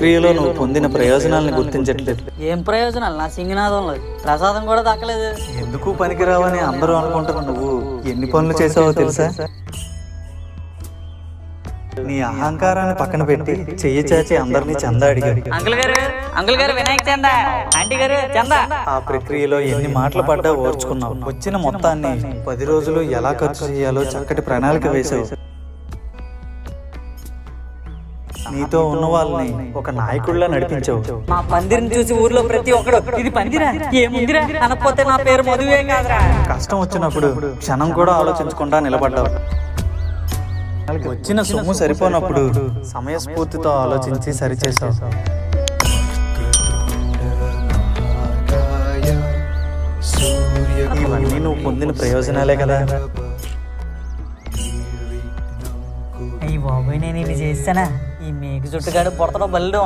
ప్రక్రియలో నువ్వు పొందిన ప్రయోజనాలను గుర్తించట్లేదు. ఏం ప్రయోజనాలు? నా సింగనాదంలో ప్రసాదం కూడా దక్కలేదు. ఎందుకు పనికిరావని అందరూ అనుకుంటున్న నువ్వు. ఎన్ని పనులు చేసావో తెలుసా? నీ అహంకారాన్ని పక్కన పెట్టి చెయ్యి చాచి అందరినీ చందా అడిగాడు. అంకుల్ గారు అంకుల్ గారు వినాయక చందా. ఆంటీ గారు చందా. ఆ ప్రక్రియలో ఎన్ని మాటలు పడ్డా ఓర్చుకున్నావు. వచ్చిన మొత్తాన్ని పది రోజులు ఎలా ఖర్చు చేయాలో చక్కటి ప్రణాళిక వేసావు. నీతో ఉన్న వాళ్ళని ఒక నాయకుడిలా నడిపించావు. మా పందిరిని చూసి ఊర్లో ప్రతి ఒక్కడు ఇది పందిరా? ఏముందిరా? అనకపోతే నా పేరు మధువే కాదురా. కష్టం వచ్చినప్పుడు క్షణం కూడా ఆలోచించకుండా నిలబడ్డావు. వచ్చిన సొమ్ము సరిపోనప్పుడు సమయస్ఫూర్తితో ఆలోచించి సరిచేసావు ఇవన్నీ నువ్వు పొందిన ప్రయోజనాలే కదా. అయ్యి బాబోయ్ నేను ఇది చేస్తానా? ഈ മേഘ് ചുട്ടിക്കാട് പുറത്തോടെ ബല്ലോ